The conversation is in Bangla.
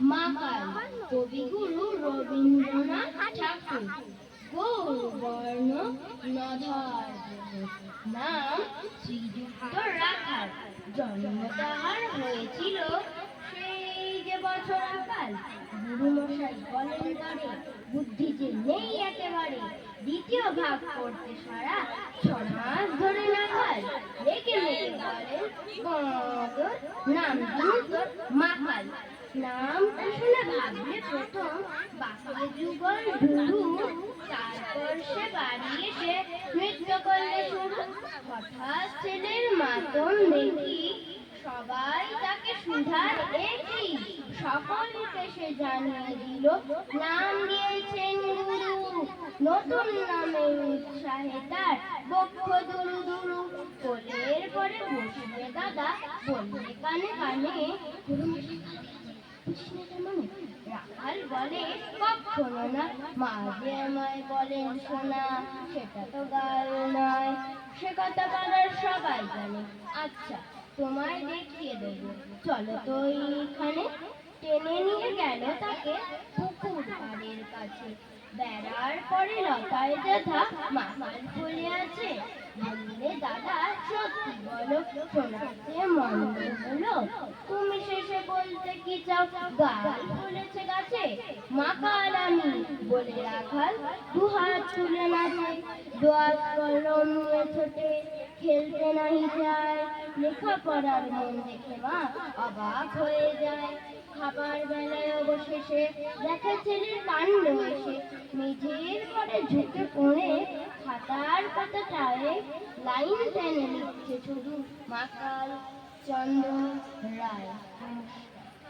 মাকাল কবিগুরু রবীন্দ্রনাথ ঠাকুর। গৌরবর্ণ নধর নাম শ্রীযুক্ত রাখাল জন্ম তাহার হয়েছিল সেই যে বছর আকাল গুরুমশাই বলেন তরে বুদ্ধি যে নেই একেবারে, দ্বিতীয় ভাগ করতে সারা ছ ধরে নাকাল রেখে মেরে বলেন নাম মাকাল নামটা শুনে ভাবলে প্রথম বাক্যে যুগল ঢুলু তারপর সে বাড়ি এসে নৃত্য করলে শুরু হঠাৎ ছেলের মাতন দেখি সবাই তাকে সুধার একই সকলকে সে জানিয়ে দিল নাম দিয়েছেন গুরু নতুন নামে উৎসাহে তার বক্ষ দুরু দুরু কোলের পরে বসবে দাদা বললে কানে কানে রাখাল বলে কখনো না মাঝে আমায় বলেন শোনা সেটা তো গাল নয় সে কথা পাড়ার সবাই জানে আচ্ছা তোমায় দেখিয়ে দেবো। চলো তো এইখানে। টেনে নিয়ে গেল তাকে। কাছে বেড়ার পরে লতায় যেথা মাথার ফুলে আছে। বললে, দাদা, সত্যি বলো, শোনাতে মন্দ হলো। তুমি শেষে বলতে কি চাও? গাল ফুলেছে গাছে মাকাল আমি বলে রাখাল, দুহাত তুলে নাচে দোয়াত কলম ছোটে খেলতে নাহি যায় লেখাপড়ার মন দেখে মা অবাক হয়ে যায়। খাবার বেলায় অবশেষে দেখা ছেলের কাণ্ড এসে মেঝের পরে ঝুঁকে পড়ে খাতার পাতাটায় লাইন টেনে লিখছে শুধু মাকাল চন্দ্র রায়।